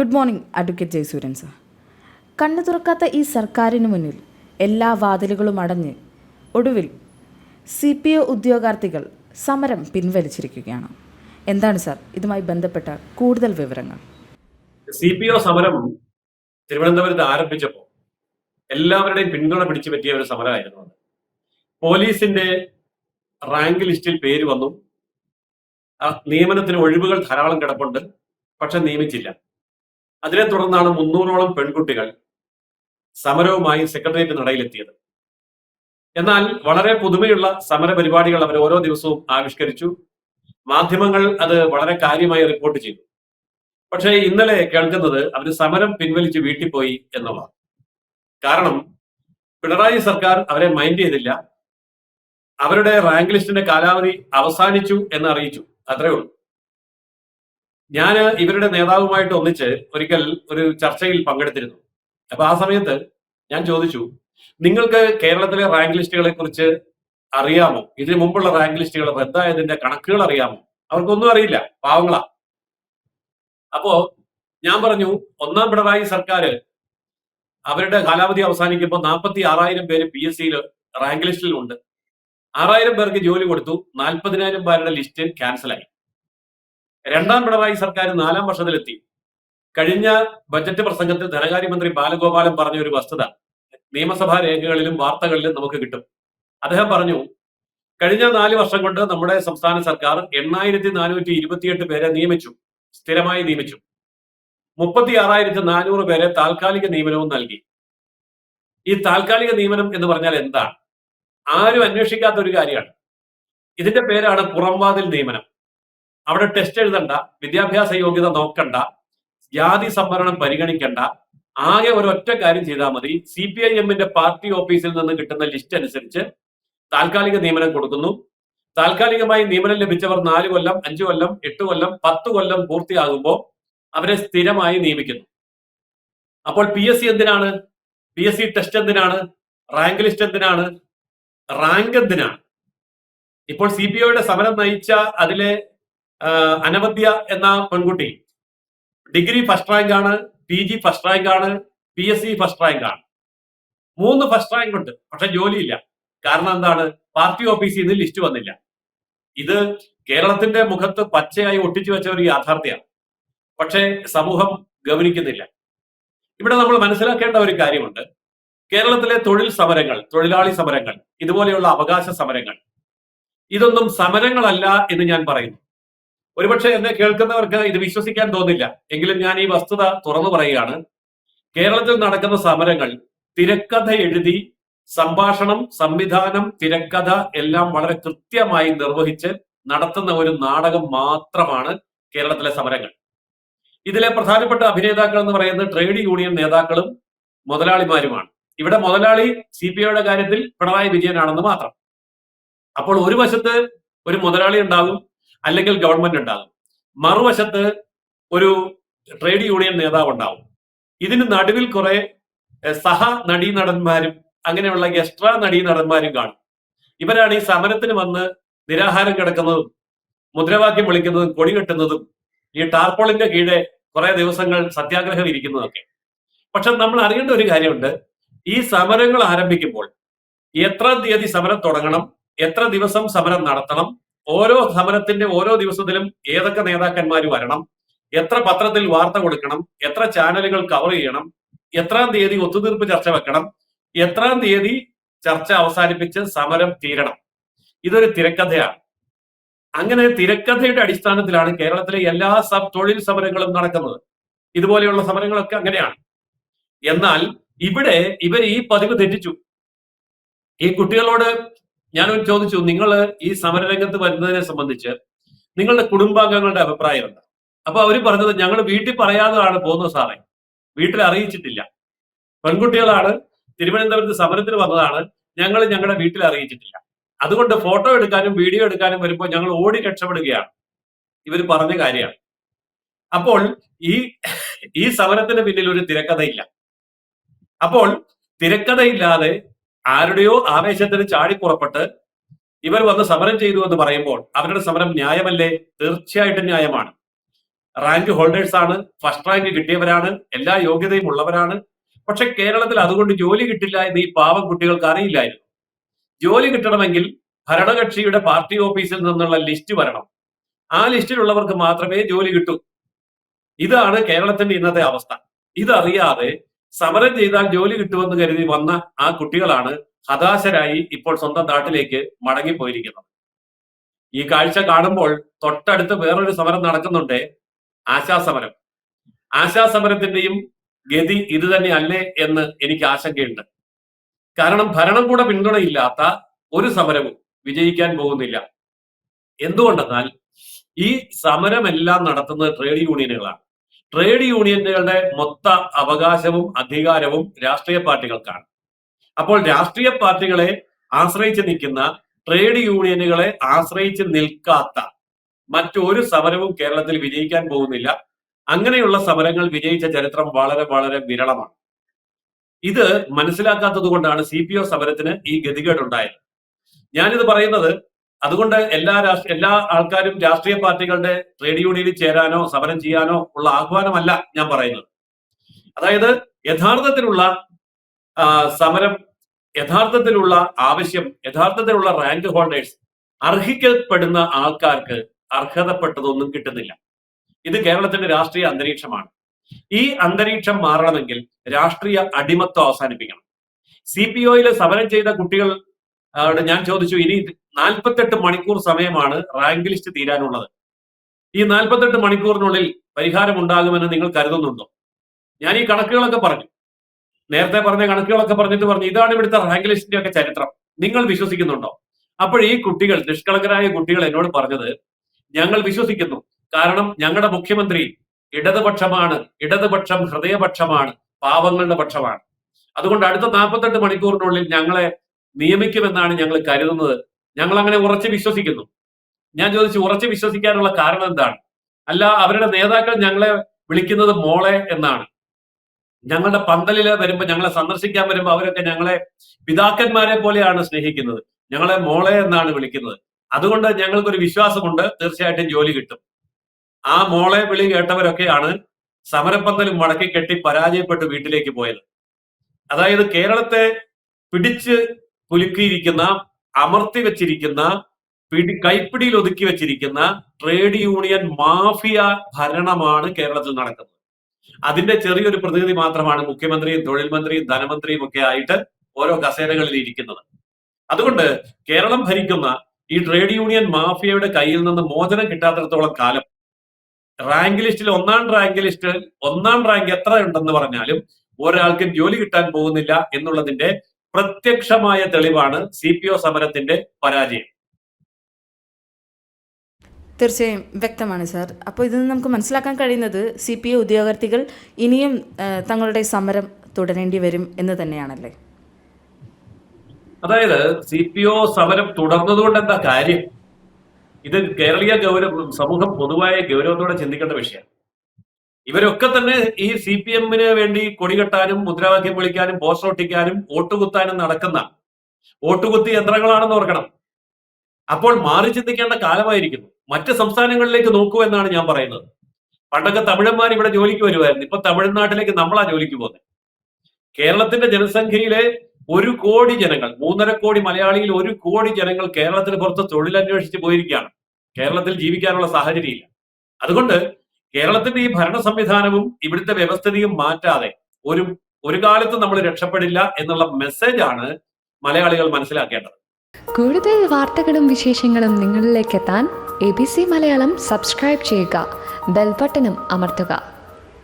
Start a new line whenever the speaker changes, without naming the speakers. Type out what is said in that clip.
Good morning advocate Jayasuran sir കണ്ണു തുറക്കാത്ത ഈ സർക്കാരിന് മുന്നിൽ എല്ലാ വാതിലുകളും അടഞ്ഞ് ഒടുവിൽ സി പി ഒ ഉദ്യോഗാർത്ഥികൾ സമരം പിൻവലിച്ചിരിക്കുകയാണ്. എന്താണ് സാർ ഇതുമായി ബന്ധപ്പെട്ട കൂടുതൽ വിവരങ്ങൾ?
സി പി ഒ സമരം തിരുവനന്തപുരത്ത് ആരംഭിച്ചപ്പോൾ എല്ലാവരുടെയും പിന്തുണ പിടിച്ചു പറ്റിയ ഒരു സമരമായിരുന്നു അത്. പോലീസിന്റെ റാങ്ക് ലിസ്റ്റിൽ പേര് വന്നു. നിയമനത്തിന് ഒഴിവുകൾ ധാരാളം കിടപ്പുണ്ട്. പക്ഷെ നിയമിച്ചില്ല. അതിനെ തുടർന്നാണ് മുന്നൂറോളം പെൺകുട്ടികൾ സമരവുമായി സെക്രട്ടേറിയറ്റ് നടയിലെത്തിയത്. എന്നാൽ വളരെ പുതുമയുള്ള സമര പരിപാടികൾ അവർ ഓരോ ദിവസവും ആവിഷ്കരിച്ചു. മാധ്യമങ്ങൾ അത് വളരെ കാര്യമായി റിപ്പോർട്ട് ചെയ്തു. പക്ഷേ ഇന്നലെ കേൾക്കുന്നത് അവർ സമരം പിൻവലിച്ച് വീട്ടിൽ പോയി എന്നുള്ളതാണ്. കാരണം പിണറായി സർക്കാർ അവരെ മൈൻഡ് ചെയ്തില്ല. അവരുടെ റാങ്ക് ലിസ്റ്റിന്റെ കാലാവധി അവസാനിച്ചു എന്ന് അറിയിച്ചു. അത്രേ ഉള്ളൂ. ഞാൻ ഇവരുടെ നേതാവുമായിട്ട് ഒന്നിച്ച് ഒരിക്കൽ ഒരു ചർച്ചയിൽ പങ്കെടുത്തിരുന്നു. അപ്പൊ ആ സമയത്ത് ഞാൻ ചോദിച്ചു നിങ്ങൾക്ക് കേരളത്തിലെ റാങ്ക് ലിസ്റ്റുകളെ കുറിച്ച് അറിയാമോ? ഇതിനു മുമ്പുള്ള റാങ്ക് ലിസ്റ്റുകൾ റദ്ദായതിന്റെ കണക്കുകൾ അറിയാമോ? അവർക്കൊന്നും അറിയില്ല. പാവങ്ങളാ. അപ്പോ ഞാൻ പറഞ്ഞു ഒന്നാം പിണറായി സർക്കാർ അവരുടെ കാലാവധി അവസാനിക്കുമ്പോൾ നാൽപ്പത്തി ആറായിരം പേര് പി എസ് സിയിൽ റാങ്ക് ലിസ്റ്റിലുണ്ട് ആറായിരം പേർക്ക് ജോലി കൊടുത്തു നാൽപ്പതിനായിരം പേരുടെ ലിസ്റ്റ് ക്യാൻസലായി രണ്ടാം പിണറായി സർക്കാർ നാലാം വർഷത്തിലെത്തി. കഴിഞ്ഞ ബജറ്റ് പ്രസംഗത്തിൽ ധനകാര്യമന്ത്രി ബാലഗോപാലൻ പറഞ്ഞ ഒരു വസ്തുത നിയമസഭാ രേഖകളിലും വാർത്തകളിലും നമുക്ക് കിട്ടും. അദ്ദേഹം പറഞ്ഞു കഴിഞ്ഞ നാല് വർഷം കൊണ്ട് നമ്മുടെ സംസ്ഥാന സർക്കാർ എണ്ണായിരത്തി നാനൂറ്റി ഇരുപത്തിയെട്ട് പേരെ നിയമിച്ചു സ്ഥിരമായി നിയമിച്ചു. മുപ്പത്തി ആറായിരത്തി നാനൂറ് പേരെ താൽക്കാലിക നിയമനവും നൽകി. ഈ താൽക്കാലിക നിയമനം എന്ന് പറഞ്ഞാൽ എന്താണ്? ആരും അന്വേഷിക്കാത്ത ഒരു കാര്യമാണ്. ഇതിന്റെ പേരാണ് പുറംവാതിൽ നിയമനം. അവിടെ ടെസ്റ്റ് എഴുതണ്ട വിദ്യാഭ്യാസ യോഗ്യത നോക്കണ്ട ജാതി സംവരണം പരിഗണിക്കണ്ട ആകെ ഒരൊറ്റ കാര്യം ചെയ്താൽ മതി. സി പി ഐ എമ്മിന്റെ പാർട്ടി ഓഫീസിൽ നിന്ന് കിട്ടുന്ന ലിസ്റ്റ് അനുസരിച്ച് താൽക്കാലിക നിയമനം കൊടുക്കുന്നു. താൽക്കാലികമായി നിയമനം ലഭിച്ചവർ നാല് കൊല്ലം അഞ്ചു കൊല്ലം എട്ട് കൊല്ലം പത്ത് കൊല്ലം പൂർത്തിയാകുമ്പോൾ അവരെ സ്ഥിരമായി നിയമിക്കുന്നു. അപ്പോൾ പി എസ് സി എന്തിനാണ്? പി എസ് സി ടെസ്റ്റ് എന്തിനാണ്? റാങ്ക് ലിസ്റ്റ് എന്തിനാണ്? റാങ്ക് എന്തിനാണ്? ഇപ്പോൾ സി പി ഒയുടെ സമരം നയിച്ച അതിലെ അനവദ്യ എന്ന പെൺകുട്ടി. ഡിഗ്രി ഫസ്റ്റ് റാങ്ക് ആണ് പി ജി ഫസ്റ്റ് റാങ്ക് ആണ് P S C first rank ആണ്. മൂന്ന് ഫസ്റ്റ് റാങ്ക് ഉണ്ട് പക്ഷെ ജോലിയില്ല. കാരണം എന്താണ്? പാർട്ടി ഓഫീസിൽ നിന്ന് ലിസ്റ്റ് വന്നില്ല. ഇത് കേരളത്തിന്റെ മുഖത്ത് പച്ചയായി ഒട്ടിച്ചു വെച്ച ഒരു യാഥാർത്ഥ്യമാണ്. പക്ഷേ സമൂഹം ഗവനിക്കുന്നില്ല ഇവിടെ നമ്മൾ മനസ്സിലാക്കേണ്ട ഒരു കാര്യമുണ്ട്. കേരളത്തിലെ തൊഴിൽ സമരങ്ങൾ തൊഴിലാളി സമരങ്ങൾ ഇതുപോലെയുള്ള അവകാശ സമരങ്ങൾ ഇതൊന്നും സമരങ്ങളല്ല എന്ന് ഞാൻ പറയുന്നു. ഒരുപക്ഷെ എന്നെ കേൾക്കുന്നവർക്ക് ഇത് വിശ്വസിക്കാൻ തോന്നില്ല. എങ്കിലും ഞാൻ ഈ വസ്തുത തുറന്നു പറയുകയാണ്. കേരളത്തിൽ നടക്കുന്ന സമരങ്ങൾ തിരക്കഥ എഴുതി സംഭാഷണം സംവിധാനം തിരക്കഥ എല്ലാം വളരെ കൃത്യമായി നിർവഹിച്ച് നടത്തുന്ന ഒരു നാടകം മാത്രമാണ് കേരളത്തിലെ സമരങ്ങൾ. ഇതിലെ പ്രധാനപ്പെട്ട അഭിനേതാക്കൾ എന്ന് പറയുന്നത് ട്രേഡ് യൂണിയൻ നേതാക്കളും മുതലാളിമാരുമാണ്. ഇവിടെ മുതലാളി സി പി ഐയുടെ കാര്യത്തിൽ പിണറായി വിജയനാണെന്ന് മാത്രം. അപ്പോൾ ഒരു വശത്ത് ഒരു മുതലാളി ഉണ്ടാകും അല്ലെങ്കിൽ ഗവൺമെന്റ് ഉണ്ടാകും. മറുവശത്ത് ഒരു ട്രേഡ് യൂണിയൻ നേതാവ് ഉണ്ടാവും. ഇതിന് നടുവിൽ കുറെ സഹ നടീനടന്മാരും അങ്ങനെയുള്ള എക്സ്ട്രാ നടീനടന്മാരും കാണും. ഇവരാണ് ഈ സമരത്തിന് വന്ന് നിരാഹാരം കിടക്കുന്നതും മുദ്രാവാക്യം വിളിക്കുന്നതും കൊടി കെട്ടുന്നതും ഈ ടാർപോളിന്റെ കീഴെ കുറെ ദിവസങ്ങൾ സത്യാഗ്രഹം ഇരിക്കുന്നതൊക്കെ. പക്ഷെ നമ്മൾ അറിയേണ്ട ഒരു കാര്യമുണ്ട്. ഈ സമരങ്ങൾ ആരംഭിക്കുമ്പോൾ എത്ര തീയതി സമരം തുടങ്ങണം? എത്ര ദിവസം സമരം നടത്തണം? ഓരോ സമരത്തിന്റെ ഓരോ ദിവസത്തിലും ഏതൊക്കെ നേതാക്കന്മാർ വരണം? എത്ര പത്രത്തിൽ വാർത്ത കൊടുക്കണം? എത്ര ചാനലുകൾ കവർ ചെയ്യണം? എത്രാം തീയതി ഒത്തുതീർപ്പ് ചർച്ച വെക്കണം? എത്രാം തീയതി ചർച്ച അവസാനിപ്പിച്ച് സമരം തീരണം. ഇതൊരു തിരക്കഥയാണ്. അങ്ങനെ തിരക്കഥയുടെ അടിസ്ഥാനത്തിലാണ് കേരളത്തിലെ എല്ലാ സബ് തൊഴിൽ സമരങ്ങളും നടക്കുന്നത്. ഇതുപോലെയുള്ള സമരങ്ങളൊക്കെ അങ്ങനെയാണ്. എന്നാൽ ഇവിടെ ഇവർ ഈ പതിവ് തെറ്റിച്ചു. ഈ കുട്ടികളോട് ഞാൻ ചോദിച്ചു. നിങ്ങൾ ഈ സമരരംഗത്ത് വരുന്നതിനെ സംബന്ധിച്ച് നിങ്ങളുടെ കുടുംബാംഗങ്ങളുടെ അഭിപ്രായം എന്താ അപ്പൊ അവർ പറഞ്ഞത് ഞങ്ങൾ വീട്ടിൽ പറയാതെയാണ് പോകുന്നത് സാറേ. വീട്ടിൽ അറിയിച്ചിട്ടില്ല. പെൺകുട്ടികളാണ് തിരുവനന്തപുരത്ത് സമരത്തിന് വന്നതാണ്. ഞങ്ങൾ ഞങ്ങളുടെ വീട്ടിൽ അറിയിച്ചിട്ടില്ല. അതുകൊണ്ട് ഫോട്ടോ എടുക്കാനും വീഡിയോ എടുക്കാനും വരുമ്പോൾ ഞങ്ങൾ ഓടി രക്ഷപ്പെടുകയാണ്. ഇവർ പറഞ്ഞ കാര്യമാണ്. അപ്പോൾ ഈ ഈ സമരത്തിന് പിന്നിൽ ഒരു തിരക്കഥയില്ല. അപ്പോൾ തിരക്കഥയില്ലാതെ ആരുടെയോ ആവേശത്തിന് ചാടിപ്പുറപ്പെട്ട് ഇവർ വന്ന് സമരം ചെയ്തു എന്ന് പറയുമ്പോൾ അവരുടെ സമരം ന്യായമല്ലേ? തീർച്ചയായിട്ടും ന്യായമാണ്. റാങ്ക് ഹോൾഡേഴ്സ് ആണ് ഫസ്റ്റ് റാങ്ക് കിട്ടിയവരാണ് എല്ലാ യോഗ്യതയും ഉള്ളവരാണ്. പക്ഷെ കേരളത്തിൽ അതുകൊണ്ട് ജോലി കിട്ടില്ല എന്ന് ഈ പാവം കുട്ടികൾക്ക് അറിയില്ലായിരുന്നു. ജോലി കിട്ടണമെങ്കിൽ ഭരണകക്ഷിയുടെ പാർട്ടി ഓഫീസിൽ നിന്നുള്ള ലിസ്റ്റ് വരണം. ആ ലിസ്റ്റിലുള്ളവർക്ക് മാത്രമേ ജോലി കിട്ടൂ. ഇതാണ് കേരളത്തിന്റെ ഇന്നത്തെ അവസ്ഥ. ഇതറിയാതെ സമരം ചെയ്താൽ ജോലി കിട്ടുമെന്ന് കരുതി വന്ന ആ കുട്ടികളാണ് ഹതാശരായി ഇപ്പോൾ സ്വന്തം നാട്ടിലേക്ക് മടങ്ങിപ്പോയിരിക്കുന്നത്. ഈ കാഴ്ച കാണുമ്പോൾ തൊട്ടടുത്ത് വേറൊരു സമരം നടക്കുന്നുണ്ട് ആശാസമരം. ആശാസമരത്തിന്റെയും ഗതി ഇത് തന്നെ അല്ലേ എന്ന് എനിക്ക് ആശങ്കയുണ്ട്. കാരണം ഭരണം കൂടെ പിന്തുണയില്ലാത്ത ഒരു സമരവും വിജയിക്കാൻ പോകുന്നില്ല. എന്തുകൊണ്ടെന്നാൽ ഈ സമരമെല്ലാം നടത്തുന്നത് ട്രേഡ് യൂണിയനുകളാണ്. ട്രേഡ് യൂണിയനുകളുടെ മൊത്ത അവകാശവും അധികാരവും രാഷ്ട്രീയ പാർട്ടികൾക്കാണ്. അപ്പോൾ രാഷ്ട്രീയ പാർട്ടികളെ ആശ്രയിച്ച് നിൽക്കുന്ന ട്രേഡ് യൂണിയനുകളെ ആശ്രയിച്ച് നിൽക്കാത്ത മറ്റൊരു സമരവും കേരളത്തിൽ വിജയിക്കാൻ പോകുന്നില്ല. അങ്ങനെയുള്ള സമരങ്ങൾ വിജയിച്ച ചരിത്രം വളരെ വളരെ വിരളമാണ്. ഇത് മനസ്സിലാക്കാത്തത് കൊണ്ടാണ് സി പി ഒ സമരത്തിന് ഈ ഗതികേടുണ്ടായത്. ഞാനിത് പറയുന്നത് അതുകൊണ്ട് എല്ലാ രാഷ്ട്രീയ എല്ലാ ആൾക്കാരും രാഷ്ട്രീയ പാർട്ടികളുടെ ട്രേഡ് യൂണിയനിൽ ചേരാനോ സമരം ചെയ്യാനോ ഉള്ള ആഹ്വാനമല്ല ഞാൻ പറയുന്നത്. അതായത് യഥാർത്ഥത്തിലുള്ള സമരം യഥാർത്ഥത്തിലുള്ള ആവശ്യം യഥാർത്ഥത്തിലുള്ള റാങ്ക് ഹോൾഡേഴ്സ് അർഹിക്കപ്പെടുന്ന ആൾക്കാർക്ക് അർഹതപ്പെട്ടതൊന്നും കിട്ടുന്നില്ല. ഇത് കേരളത്തിന്റെ രാഷ്ട്രീയ അന്തരീക്ഷമാണ്. ഈ അന്തരീക്ഷം മാറണമെങ്കിൽ രാഷ്ട്രീയ അടിമത്വം അവസാനിപ്പിക്കണം. സി പി ഒയിൽ സമരം ചെയ്ത കുട്ടികൾ ആട് ഞാൻ ചോദിച്ചു ഇനി നാൽപ്പത്തെട്ട് മണിക്കൂർ സമയമാണ് റാങ്ക് ലിസ്റ്റ് തീരാനുള്ളത്. ഈ നാൽപ്പത്തെട്ട് മണിക്കൂറിനുള്ളിൽ പരിഹാരം ഉണ്ടാകുമെന്ന് നിങ്ങൾ കരുതുന്നുണ്ടോ? ഞാൻ ഈ കണക്കുകളൊക്കെ പറഞ്ഞു. നേരത്തെ പറഞ്ഞ കണക്കുകളൊക്കെ പറഞ്ഞിട്ട് പറഞ്ഞു ഇതാണ് ഇവിടുത്തെ റാങ്ക് ലിസ്റ്റിന്റെ ഒക്കെ ചരിത്രം. നിങ്ങൾ വിശ്വസിക്കുന്നുണ്ടോ? അപ്പോൾ ഈ കുട്ടികൾ നിഷ്കളങ്കരായ കുട്ടികൾ എന്നോട് പറഞ്ഞത് ഞങ്ങൾ വിശ്വസിക്കുന്നു. കാരണം ഞങ്ങളുടെ മുഖ്യമന്ത്രി ഇടതുപക്ഷമാണ് ഇടതുപക്ഷം ഹൃദയപക്ഷമാണ് പാവങ്ങളുടെ പക്ഷമാണ്. അതുകൊണ്ട് അടുത്ത നാൽപ്പത്തെട്ട് മണിക്കൂറിനുള്ളിൽ ഞങ്ങളെ നിയമിക്കുമെന്നാണ് ഞങ്ങൾ കരുതുന്നത്. ഞങ്ങൾ അങ്ങനെ ഉറച്ചു വിശ്വസിക്കുന്നു. ഞാൻ ചോദിച്ചു ഉറച്ചു വിശ്വസിക്കാനുള്ള കാരണം എന്താണ്? അല്ല അവരുടെ നേതാക്കൾ ഞങ്ങളെ വിളിക്കുന്നത് മോളെ എന്നാണ്. ഞങ്ങളുടെ പന്തലിൽ വരുമ്പോൾ ഞങ്ങളെ സന്ദർശിക്കാൻ വരുമ്പോൾ അവരൊക്കെ ഞങ്ങളെ പിതാക്കന്മാരെ പോലെയാണ് സ്നേഹിക്കുന്നത്. ഞങ്ങളെ മോളെ എന്നാണ് വിളിക്കുന്നത്. അതുകൊണ്ട് ഞങ്ങൾക്കൊരു വിശ്വാസമുണ്ട് തീർച്ചയായിട്ടും ജോലി കിട്ടും. ആ മോളെ വിളി കേട്ടവരൊക്കെയാണ് സമരപ്പന്തലും മടക്കി കെട്ടി പരാജയപ്പെട്ട് വീട്ടിലേക്ക് പോയത്. അതായത് കേരളത്തെ പിടിച്ച് കുലുക്കിയിരിക്കുന്ന അമർത്തി വെച്ചിരിക്കുന്ന പിടി കൈപ്പിടിയിൽ ഒതുക്കി വെച്ചിരിക്കുന്ന ട്രേഡ് യൂണിയൻ മാഫിയ ഭരണമാണ് കേരളത്തിൽ നടക്കുന്നത്. അതിന്റെ ചെറിയൊരു പ്രതിനിധി മാത്രമാണ് മുഖ്യമന്ത്രിയും തൊഴിൽ മന്ത്രിയും ധനമന്ത്രിയും ഒക്കെ ആയിട്ട് ഓരോ കസേരകളിൽ ഇരിക്കുന്നത്. അതുകൊണ്ട് കേരളം ഭരിക്കുന്ന ഈ ട്രേഡ് യൂണിയൻ മാഫിയയുടെ കയ്യിൽ നിന്ന് മോചനം കിട്ടാത്തിടത്തോളം കാലം റാങ്ക് ലിസ്റ്റിൽ ഒന്നാം റാങ്ക് ലിസ്റ്റിൽ ഒന്നാം റാങ്ക് എത്ര ഉണ്ടെന്ന് പറഞ്ഞാലും ഒരാൾക്കും ജോലി കിട്ടാൻ പോകുന്നില്ല എന്നുള്ളതിന്റെ പ്രത്യക്ഷമായ തെളിവാണ് സി പി ഒ സമരത്തിന്റെ പരാജയം.
തീർച്ചയായും വ്യക്തമാണ് സാർ. അപ്പോൾ ഇതിൽ നിന്ന് നമുക്ക് മനസ്സിലാക്കാൻ കഴിയുന്നത് സി പി ഐ ഉദ്യോഗാർത്ഥികൾ ഇനിയും തങ്ങളുടെ സമരം തുടരേണ്ടി വരും എന്ന് തന്നെയാണല്ലേ?
അതായത് സി പി ഒ സമരം തുടർന്നതുകൊണ്ട് എന്താ കാര്യം? ഇത് കേരളീയ ഗൗരവ സമൂഹം പൊതുവായ ഗൗരവത്തോടെ ചിന്തിക്കേണ്ട വിഷയം. ഇവരൊക്കെ തന്നെ ഈ സി പി എമ്മിന് വേണ്ടി കൊടികെട്ടാനും മുദ്രാവാക്യം വിളിക്കാനും പോസ്റ്റർ ഒട്ടിക്കാനും വോട്ടുകുത്താനും നടക്കുന്ന വോട്ടുകുത്തി യന്ത്രങ്ങളാണെന്ന് ഓർക്കണം. അപ്പോൾ മാറി ചിന്തിക്കേണ്ട കാലമായിരിക്കുന്നു. മറ്റ് സംസ്ഥാനങ്ങളിലേക്ക് നോക്കൂ എന്നാണ് ഞാൻ പറയുന്നത്. പണ്ടൊക്കെ തമിഴന്മാർ ഇവിടെ ജോലിക്ക് വരുമായിരുന്നു. ഇപ്പൊ തമിഴ്നാട്ടിലേക്ക് നമ്മളാ ജോലിക്ക് പോകുന്നത് കേരളത്തിന്റെ ജനസംഖ്യയിലെ ഒരു കോടി ജനങ്ങൾ മൂന്നര കോടി മലയാളിയിൽ ഒരു കോടി ജനങ്ങൾ കേരളത്തിന് പുറത്ത് തൊഴിലന്വേഷിച്ച് പോയിരിക്കുകയാണ്. കേരളത്തിൽ ജീവിക്കാനുള്ള സാഹചര്യമില്ല. അതുകൊണ്ട് കേരളത്തിന്റെ ഈ ഭരണ സംവിധാനവും ഇവിടുത്തെ വ്യവസ്ഥിതിയും മാറ്റാതെ ഒരു ഒരു കാലത്ത് നമ്മൾ രക്ഷപ്പെടില്ല എന്നുള്ള മെസ്സേജ് ആണ് മലയാളികൾ മനസ്സിലാക്കേണ്ടത്.
കൂടുതൽ വാർത്തകളും വിശേഷങ്ങളും നിങ്ങളിലേക്ക് എത്താൻ A B C Malayalam subscribe ചെയ്യുക. ബെൽബട്ടനും അമർത്തുക.